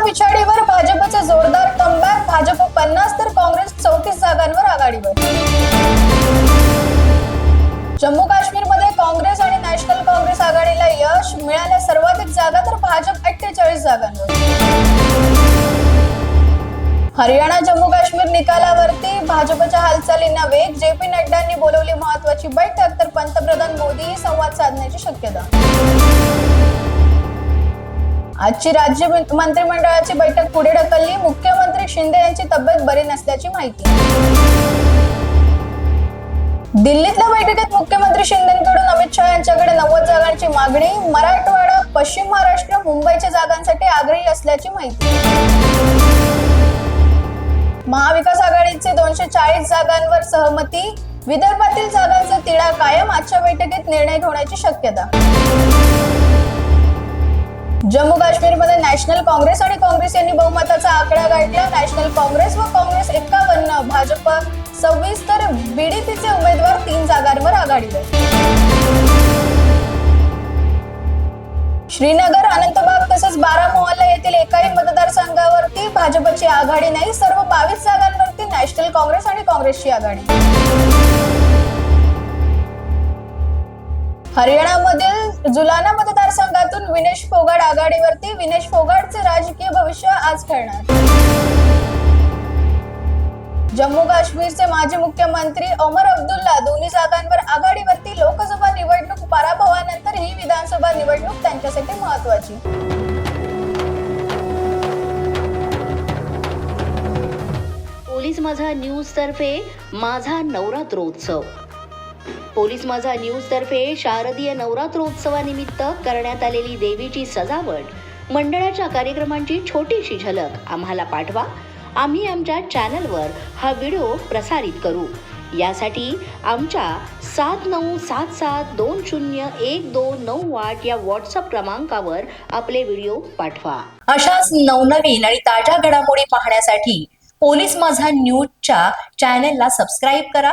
मतदार पिछाडीवर भाजपचे जोरदार कमबॅक भाजप पन्नास तर काँग्रेस चौतीस जागांवर आघाडीवर. जम्मू काश्मीरमध्ये काँग्रेस आणि नॅशनल काँग्रेस आघाडीला यश मिळाल्या सर्वाधिक जागा तर भाजप अठ्ठेचाळीस जागांवर. हरियाणा जम्मू काश्मीर निकालावरती भाजपच्या हालचालींना वेग जे पी नड्डांनी बोलवली महत्वाची बैठक तर पंतप्रधान मोदीही संवाद साधण्याची शक्यता. आजची राज्य मंत्रिमंडळाची बैठक पुढे ढकलली. मुख्यमंत्री शिंदे यांची तब्येत बरी नसल्याची माहिती. दिल्लीतल्या बैठकीत मुख्यमंत्री शिंदेकडून अमित शहा यांच्याकडे नव्वद जागांची मागणी. मराठवाडा पश्चिम महाराष्ट्र मुंबईच्या जागांसाठी आग्रही असल्याची माहिती. महाविकास आघाडीचे दोनशे चाळीस जागांवर सहमती. विदर्भातील जागांचा तिढा कायम आजच्या बैठकीत निर्णय होण्याची शक्यता. जम्मू काश्मीरमध्ये नॅशनल काँग्रेस आणि काँग्रेस यांनी बहुमताचा आकडा गाठला. नॅशनल काँग्रेस व काँग्रेस एक्कावन्न भाजप सव्वीस तर बीडीपीचे उमेदवार तीन जागांवर आघाडीवर श्रीनगर अनंतबाग तसंच बारा मोहल्ला येथील एकाही मतदारसंघावरती भाजपची आघाडी नाही. सर्व बावीस जागांवरती नॅशनल काँग्रेस आणि काँग्रेसची आघाडी. हरियाणामधील जुलाना मतदारसंघातून विनेश फोगाड आघाडीवरती. विनेश फोगाडचे राजकीय भविष्य आज ठरणार जम्मू काश्मीरचे माजी मुख्यमंत्री ओमर अब्दुल्ला दोन्ही जागांवर आघाडीवरती लोकसभा निवडणूक पराभवानंतर ही विधानसभा निवडणूक त्यांच्यासाठी महत्वाची पोलीस माझा न्यूज तर्फे माझा नवरात्रोत्सव. पोलीस माझा न्यूज तर्फे शारदीय नवरात्रोत्सवानिमित्त करण्यात आलेली देवीची सजावट. मंडळाच्या कार्यक्रमांची छोटीशी झलक आम्हाला पाठवा. आम्ही आमच्या चॅनलवर हा व्हिडिओ प्रसारित करू. यासाठी आमच्या सात नऊ सात सात दोन शून्य एक दोन नऊ आठ या व्हॉट्सअप क्रमांकावर आपले व्हिडिओ पाठवा. अशाच नवनवीन आणि ताज्या घडामोडी पाहण्यासाठी पोलीस माझा न्यूजच्या चॅनेलला सबस्क्राईब करा.